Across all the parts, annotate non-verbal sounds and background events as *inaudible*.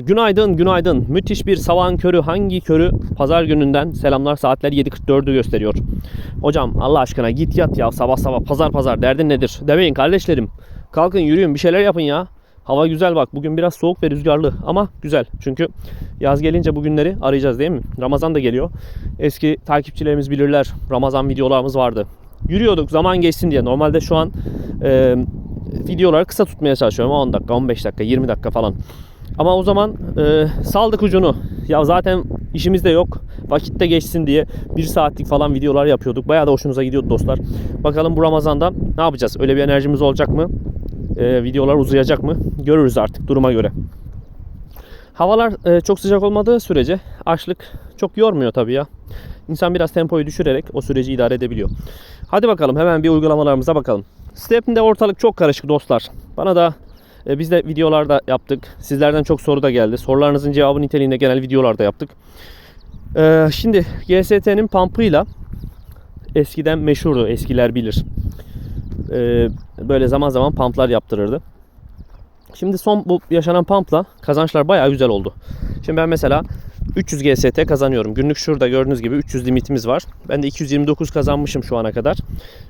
Günaydın, günaydın. Müthiş bir sabahın körü. Hangi körü? Pazar gününden selamlar. Saatler 7.44'ü gösteriyor. Hocam Allah aşkına git yat ya sabah sabah pazar pazar derdin nedir? Demeyin kardeşlerim. Kalkın yürüyün bir şeyler yapın ya. Hava güzel bak. Bugün biraz soğuk ve rüzgarlı ama güzel. Çünkü yaz gelince bugünleri arayacağız değil mi? Ramazan da geliyor. Eski takipçilerimiz bilirler. Ramazan videolarımız vardı. Yürüyorduk zaman geçsin diye. Normalde şu an e, videoları kısa tutmaya çalışıyorum. 10 dakika, 15 dakika, 20 dakika falan. Ama o zaman e, saldık ucunu. Ya zaten işimiz de yok. Vakit de geçsin diye bir saatlik falan videolar yapıyorduk. Bayağı da hoşunuza gidiyordu dostlar. Bakalım bu Ramazan'da ne yapacağız? Öyle bir enerjimiz olacak mı? E, videolar uzayacak mı? Görürüz artık duruma göre. Havalar e, çok sıcak olmadığı sürece açlık çok yormuyor tabii ya. İnsan biraz tempoyu düşürerek o süreci idare edebiliyor. Hadi bakalım hemen bir uygulamalarımıza bakalım. Step'inde ortalık çok karışık dostlar. Bana da e, biz de videolarda yaptık. Sizlerden çok soru da geldi. Sorularınızın cevabı niteliğinde genel videolarda yaptık. E, şimdi GST'nin pump'ıyla eskiden meşhurdu. Eskiler bilir. E, böyle zaman zaman pump'lar yaptırırdı. Şimdi son bu yaşanan pump'la kazançlar bayağı güzel oldu. Şimdi ben mesela 300 GST kazanıyorum. Günlük şurada gördüğünüz gibi 300 limitimiz var. Ben de 229 kazanmışım şu ana kadar.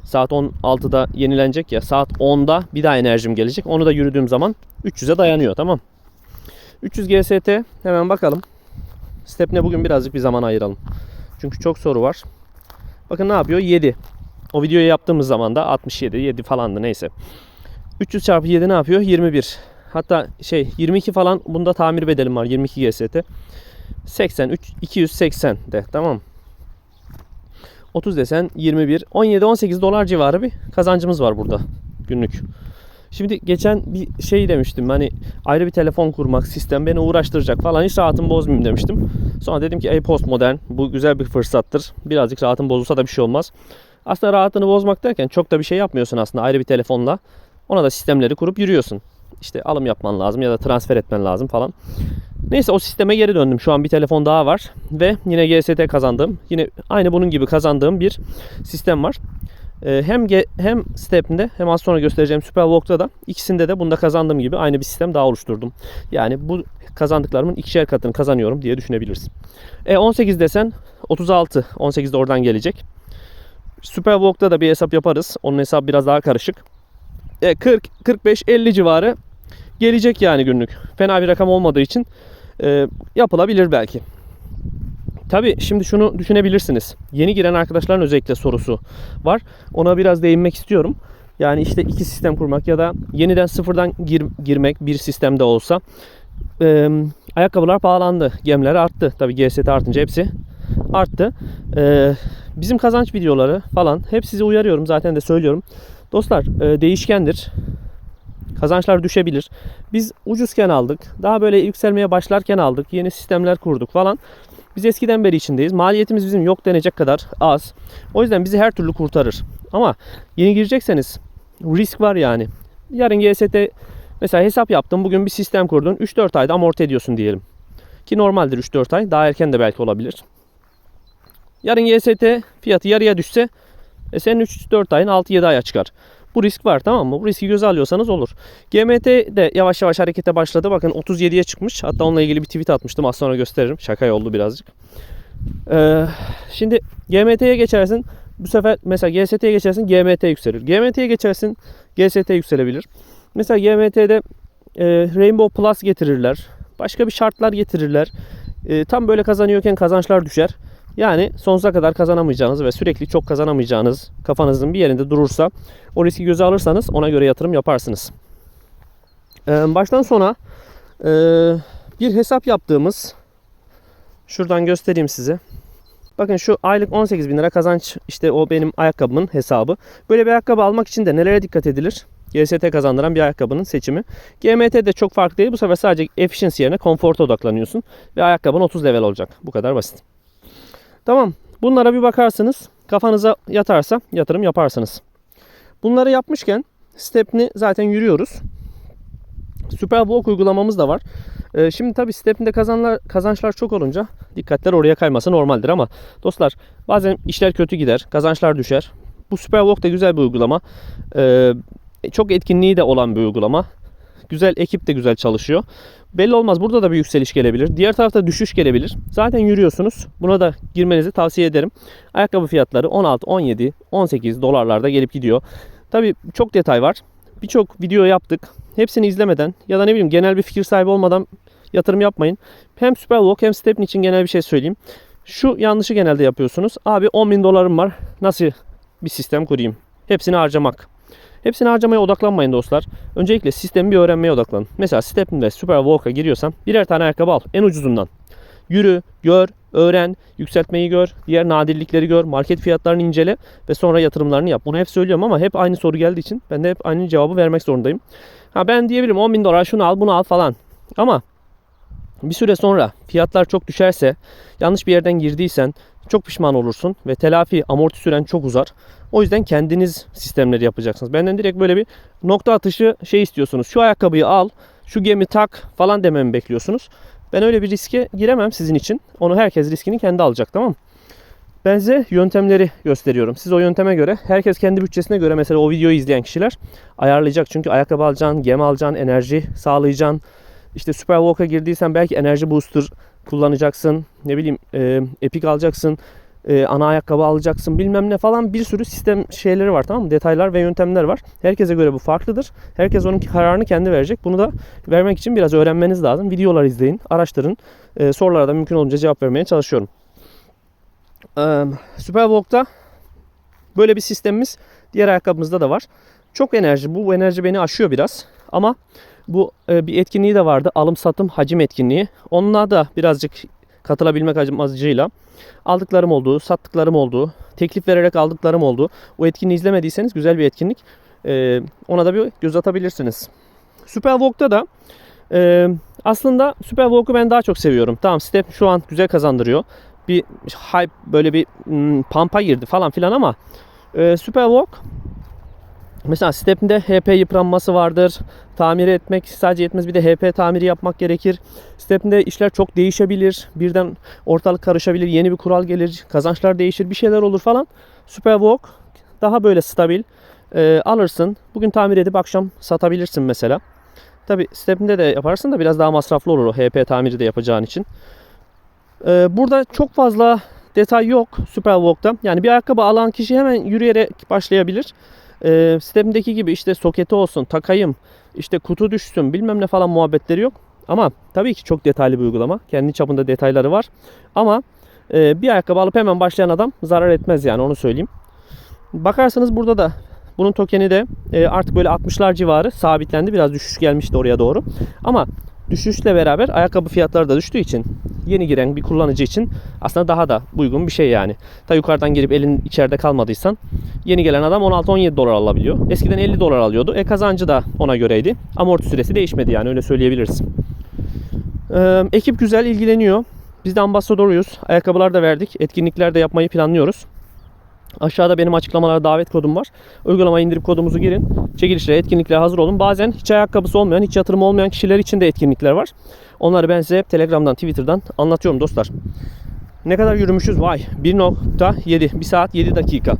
Saat 16'da yenilenecek ya. Saat 10'da bir daha enerjim gelecek. Onu da yürüdüğüm zaman 300'e dayanıyor. Tamam. 300 GST hemen bakalım. Step'ne bugün birazcık bir zaman ayıralım. Çünkü çok soru var. Bakın ne yapıyor? 7. O videoyu yaptığımız zaman da 67, 7 falandı neyse. 300 çarpı 7 ne yapıyor? 21. Hatta şey 22 falan bunda tamir bedelim var 22 GST. 83 280 de tamam. 30 desen 21 17 18 dolar civarı bir kazancımız var burada günlük. Şimdi geçen bir şey demiştim hani ayrı bir telefon kurmak sistem beni uğraştıracak falan hiç rahatımı bozmayayım demiştim. Sonra dedim ki ey postmodern bu güzel bir fırsattır. Birazcık rahatın bozulsa da bir şey olmaz. Aslında rahatını bozmak derken çok da bir şey yapmıyorsun aslında ayrı bir telefonla. Ona da sistemleri kurup yürüyorsun. İşte alım yapman lazım ya da transfer etmen lazım falan. Neyse o sisteme geri döndüm. Şu an bir telefon daha var ve yine GST kazandığım, yine aynı bunun gibi kazandığım bir sistem var. Ee, hem G- hem Step'inde hem az sonra göstereceğim Superwalk'ta da ikisinde de bunda kazandığım gibi aynı bir sistem daha oluşturdum. Yani bu kazandıklarımın ikişer katını kazanıyorum diye düşünebiliriz. E 18 desen 36. 18 de oradan gelecek. Superwalk'ta da bir hesap yaparız. Onun hesabı biraz daha karışık. E 40 45 50 civarı gelecek yani günlük. Fena bir rakam olmadığı için e, yapılabilir belki. Tabi şimdi şunu düşünebilirsiniz. Yeni giren arkadaşların özellikle sorusu var. Ona biraz değinmek istiyorum. Yani işte iki sistem kurmak ya da yeniden sıfırdan gir, girmek bir sistemde olsa. E, ayakkabılar pahalandı. Gemler arttı. Tabi GST artınca hepsi arttı. E, bizim kazanç videoları falan hep sizi uyarıyorum. Zaten de söylüyorum. Dostlar e, değişkendir. Kazançlar düşebilir. Biz ucuzken aldık. Daha böyle yükselmeye başlarken aldık. Yeni sistemler kurduk falan. Biz eskiden beri içindeyiz. Maliyetimiz bizim yok denecek kadar az. O yüzden bizi her türlü kurtarır. Ama yeni girecekseniz risk var yani. Yarın GST mesela hesap yaptın. Bugün bir sistem kurdun. 3-4 ayda amorti ediyorsun diyelim. Ki normaldir 3-4 ay. Daha erken de belki olabilir. Yarın GST fiyatı yarıya düşse e senin 3-4 ayın 6-7 aya çıkar. Bu risk var tamam mı? Bu riski göze alıyorsanız olur. GMT de yavaş yavaş harekete başladı. Bakın 37'ye çıkmış. Hatta onunla ilgili bir tweet atmıştım. Az sonra gösteririm. Şaka oldu birazcık. Ee, şimdi GMT'ye geçersin. Bu sefer mesela GST'ye geçersin GMT yükselir. GMT'ye geçersin GST yükselebilir. Mesela GMT'de e, Rainbow Plus getirirler. Başka bir şartlar getirirler. E, tam böyle kazanıyorken kazançlar düşer. Yani sonsuza kadar kazanamayacağınız ve sürekli çok kazanamayacağınız kafanızın bir yerinde durursa o riski göze alırsanız ona göre yatırım yaparsınız. Ee, baştan sona e, bir hesap yaptığımız şuradan göstereyim size. Bakın şu aylık 18 bin lira kazanç işte o benim ayakkabımın hesabı. Böyle bir ayakkabı almak için de nelere dikkat edilir? GST kazandıran bir ayakkabının seçimi. GMT de çok farklı değil. Bu sefer sadece efficiency yerine konforta odaklanıyorsun. Ve ayakkabın 30 level olacak. Bu kadar basit. Tamam. Bunlara bir bakarsınız. Kafanıza yatarsa yatırım yaparsınız. Bunları yapmışken Step'ni zaten yürüyoruz. Superblock uygulamamız da var. Ee, şimdi tabii Step'inde kazanlar, kazançlar çok olunca dikkatler oraya kayması normaldir ama dostlar bazen işler kötü gider, kazançlar düşer. Bu Superblock da güzel bir uygulama. Ee, çok etkinliği de olan bir uygulama. Güzel ekip de güzel çalışıyor. Belli olmaz. Burada da bir yükseliş gelebilir. Diğer tarafta düşüş gelebilir. Zaten yürüyorsunuz. Buna da girmenizi tavsiye ederim. Ayakkabı fiyatları 16, 17, 18 dolarlarda gelip gidiyor. Tabii çok detay var. Birçok video yaptık. Hepsini izlemeden ya da ne bileyim genel bir fikir sahibi olmadan yatırım yapmayın. Hem Superwalk hem Stepn için genel bir şey söyleyeyim. Şu yanlışı genelde yapıyorsunuz. Abi 10 bin dolarım var. Nasıl bir sistem kurayım? Hepsini harcamak. Hepsini harcamaya odaklanmayın dostlar. Öncelikle sistemi bir öğrenmeye odaklanın. Mesela Stepn ve Superwalk'a giriyorsan birer tane ayakkabı al. En ucuzundan. Yürü, gör, öğren, yükseltmeyi gör, diğer nadirlikleri gör, market fiyatlarını incele ve sonra yatırımlarını yap. Bunu hep söylüyorum ama hep aynı soru geldiği için ben de hep aynı cevabı vermek zorundayım. Ha ben diyebilirim 10 bin dolar şunu al bunu al falan. Ama bir süre sonra fiyatlar çok düşerse, yanlış bir yerden girdiysen çok pişman olursun ve telafi amorti süren çok uzar. O yüzden kendiniz sistemleri yapacaksınız. Benden direkt böyle bir nokta atışı şey istiyorsunuz. Şu ayakkabıyı al, şu gemi tak falan dememi bekliyorsunuz. Ben öyle bir riske giremem sizin için. Onu herkes riskini kendi alacak tamam mı? Ben size yöntemleri gösteriyorum. Siz o yönteme göre, herkes kendi bütçesine göre mesela o videoyu izleyen kişiler ayarlayacak. Çünkü ayakkabı alacaksın, gem alacaksın, enerji sağlayacaksın. İşte Superwalk'a girdiysen belki enerji booster kullanacaksın. Ne bileyim e, Epic alacaksın. e, ana ayakkabı alacaksın bilmem ne falan bir sürü sistem şeyleri var tamam mı? Detaylar ve yöntemler var. Herkese göre bu farklıdır. Herkes onun kararını kendi verecek. Bunu da vermek için biraz öğrenmeniz lazım. Videolar izleyin, araştırın. E, sorulara da mümkün olunca cevap vermeye çalışıyorum. E, Superwalk'ta böyle bir sistemimiz diğer ayakkabımızda da var. Çok enerji. Bu enerji beni aşıyor biraz. Ama bu e, bir etkinliği de vardı. Alım satım hacim etkinliği. Onunla da birazcık katılabilmek amacıyla aldıklarım oldu, sattıklarım oldu, teklif vererek aldıklarım oldu. O etkinliği izlemediyseniz güzel bir etkinlik. E, ona da bir göz atabilirsiniz. Superwalk'ta da e, aslında Superwalk'u ben daha çok seviyorum. Tamam Step şu an güzel kazandırıyor. Bir hype böyle bir hmm, pampa girdi falan filan ama e, Superwalk Mesela step'inde HP yıpranması vardır. Tamir etmek sadece yetmez bir de HP tamiri yapmak gerekir. Step'inde işler çok değişebilir. Birden ortalık karışabilir. Yeni bir kural gelir. Kazançlar değişir. Bir şeyler olur falan. Superwalk daha böyle stabil. Ee, alırsın. Bugün tamir edip akşam satabilirsin mesela. Tabi step'inde de yaparsın da biraz daha masraflı olur o HP tamiri de yapacağın için. Ee, burada çok fazla detay yok Superwalk'ta. Yani bir ayakkabı alan kişi hemen yürüyerek başlayabilir e, sitemdeki gibi işte soketi olsun, takayım, işte kutu düşsün bilmem ne falan muhabbetleri yok. Ama tabii ki çok detaylı bir uygulama. Kendi çapında detayları var. Ama e, bir ayakkabı alıp hemen başlayan adam zarar etmez yani onu söyleyeyim. Bakarsanız burada da bunun tokeni de e, artık böyle 60'lar civarı sabitlendi. Biraz düşüş gelmişti oraya doğru. Ama düşüşle beraber ayakkabı fiyatları da düştüğü için yeni giren bir kullanıcı için aslında daha da uygun bir şey yani. Ta yukarıdan gelip elin içeride kalmadıysan yeni gelen adam 16-17 dolar alabiliyor. Eskiden 50 dolar alıyordu. E kazancı da ona göreydi. Amorti süresi değişmedi yani öyle söyleyebiliriz. Ee, ekip güzel ilgileniyor. Biz de ambasadoruyuz. Ayakkabılar da verdik. Etkinlikler de yapmayı planlıyoruz. Aşağıda benim açıklamalara davet kodum var. Uygulamayı indirip kodumuzu girin. Çekilişlere, etkinliklere hazır olun. Bazen hiç ayakkabısı olmayan, hiç yatırım olmayan kişiler için de etkinlikler var. Onları ben size Telegram'dan, Twitter'dan anlatıyorum dostlar. Ne kadar yürümüşüz? Vay 1.7 1 saat 7 dakika.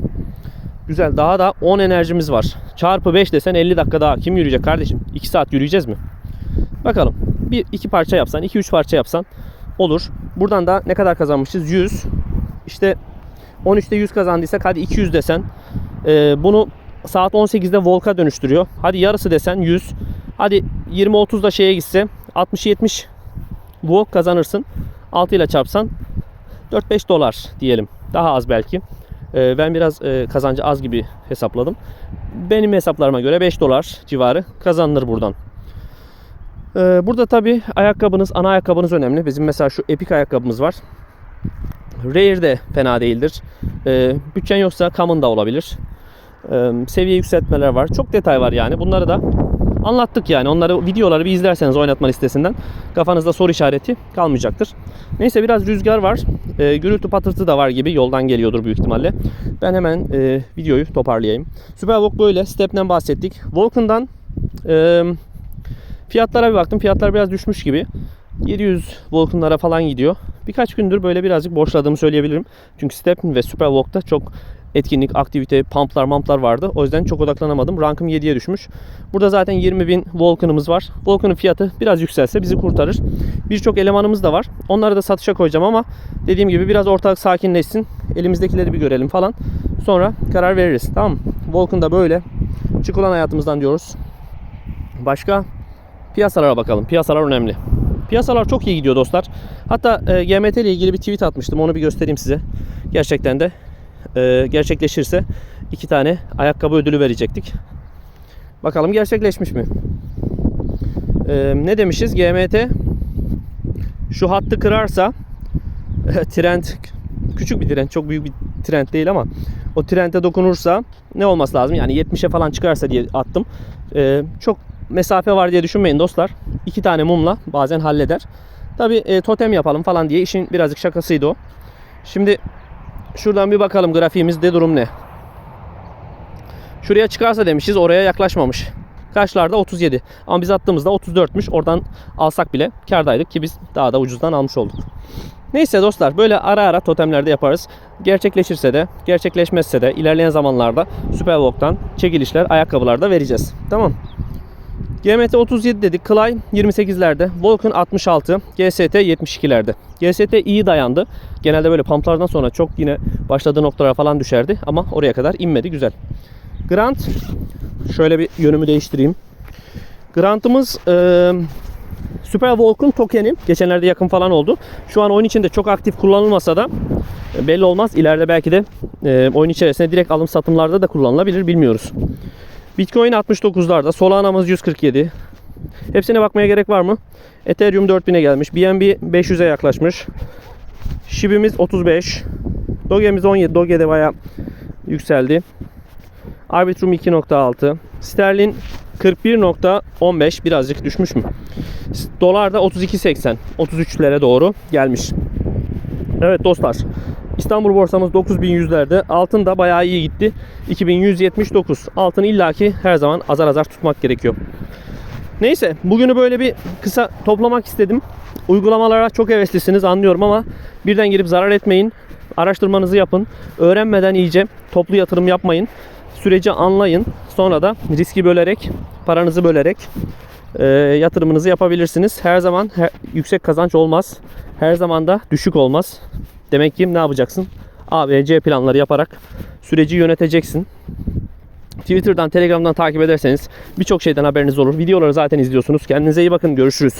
Güzel daha da 10 enerjimiz var. Çarpı 5 desen 50 dakika daha. Kim yürüyecek kardeşim? 2 saat yürüyeceğiz mi? Bakalım. Bir iki parça yapsan, 2 3 parça yapsan olur. Buradan da ne kadar kazanmışız? 100. İşte 13'te 100 kazandıysak hadi 200 desen. Ee, bunu saat 18'de Volk'a dönüştürüyor. Hadi yarısı desen 100. Hadi 20-30'da şeye gitse 60-70 Volk kazanırsın. 6 ile çarpsan 4-5 dolar diyelim. Daha az belki. Ee, ben biraz e, kazancı az gibi hesapladım. Benim hesaplarıma göre 5 dolar civarı kazanılır buradan. Ee, burada tabi ayakkabınız, ana ayakkabınız önemli. Bizim mesela şu Epic ayakkabımız var. Rare de fena değildir. Ee, bütçen yoksa Common da olabilir. Ee, seviye yükseltmeler var. Çok detay var yani. Bunları da anlattık yani. Onları videoları bir izlerseniz oynatma listesinden kafanızda soru işareti kalmayacaktır. Neyse biraz rüzgar var. Ee, gürültü patırtı da var gibi. Yoldan geliyordur büyük ihtimalle. Ben hemen e, videoyu toparlayayım. Superwalk böyle. Step'ten bahsettik. Vulcan'dan e, fiyatlara bir baktım. Fiyatlar biraz düşmüş gibi. 700 Vulcan'lara falan gidiyor. Birkaç gündür böyle birazcık boşladığımı söyleyebilirim. Çünkü Stepn ve Superwalk'ta çok etkinlik, aktivite, pumplar, mamplar vardı. O yüzden çok odaklanamadım. Rankım 7'ye düşmüş. Burada zaten 20 bin Vulcan'ımız var. Vulcan'ın fiyatı biraz yükselse bizi kurtarır. Birçok elemanımız da var. Onları da satışa koyacağım ama dediğim gibi biraz ortalık sakinleşsin. Elimizdekileri bir görelim falan. Sonra karar veririz. Tamam mı? Da böyle. Çık ulan hayatımızdan diyoruz. Başka piyasalara bakalım. Piyasalar önemli. Piyasalar çok iyi gidiyor dostlar. Hatta e, GMT ile ilgili bir tweet atmıştım. Onu bir göstereyim size. Gerçekten de e, gerçekleşirse iki tane ayakkabı ödülü verecektik. Bakalım gerçekleşmiş mi? E, ne demişiz? GMT şu hattı kırarsa e, *laughs* trend küçük bir trend, çok büyük bir trend değil ama o trende dokunursa ne olması lazım? Yani 70'e falan çıkarsa diye attım. E, çok mesafe var diye düşünmeyin dostlar. İki tane mumla bazen halleder. Tabi e, totem yapalım falan diye işin birazcık şakasıydı o. Şimdi şuradan bir bakalım grafiğimizde durum ne? Şuraya çıkarsa demişiz oraya yaklaşmamış. Kaçlarda 37. Ama biz attığımızda 34'müş. Oradan alsak bile kardaydık ki biz daha da ucuzdan almış olduk. Neyse dostlar böyle ara ara totemlerde yaparız. Gerçekleşirse de gerçekleşmezse de ilerleyen zamanlarda Superwalk'tan çekilişler ayakkabılarda vereceğiz. Tamam. GMT 37 dedik. Clay 28'lerde. Vulcan 66. GST 72'lerde. GST iyi dayandı. Genelde böyle pumplardan sonra çok yine başladığı noktalara falan düşerdi. Ama oraya kadar inmedi. Güzel. Grant şöyle bir yönümü değiştireyim. Grant'ımız e, Super Volk'un tokeni. Geçenlerde yakın falan oldu. Şu an oyun içinde çok aktif kullanılmasa da e, belli olmaz. İleride belki de e, oyun içerisinde direkt alım satımlarda da kullanılabilir bilmiyoruz. Bitcoin 69'larda, Solana'mız 147. Hepsine bakmaya gerek var mı? Ethereum 4000'e gelmiş. BNB 500'e yaklaşmış. Shibimiz 35. Doge'miz 17. Doge de bayağı yükseldi. Arbitrum 2.6. Sterlin 41.15 birazcık düşmüş mü? Dolar da 32.80. 33'lere doğru gelmiş. Evet dostlar. İstanbul borsamız 9100'lerde. Altın da bayağı iyi gitti. 2179. Altın illaki her zaman azar azar tutmak gerekiyor. Neyse bugünü böyle bir kısa toplamak istedim. Uygulamalara çok heveslisiniz anlıyorum ama birden girip zarar etmeyin. Araştırmanızı yapın. Öğrenmeden iyice toplu yatırım yapmayın. Süreci anlayın. Sonra da riski bölerek, paranızı bölerek e, yatırımınızı yapabilirsiniz. Her zaman her, yüksek kazanç olmaz. Her zaman da düşük olmaz. Demek ki ne yapacaksın? A, B, C planları yaparak süreci yöneteceksin. Twitter'dan, Telegram'dan takip ederseniz birçok şeyden haberiniz olur. Videoları zaten izliyorsunuz. Kendinize iyi bakın. Görüşürüz.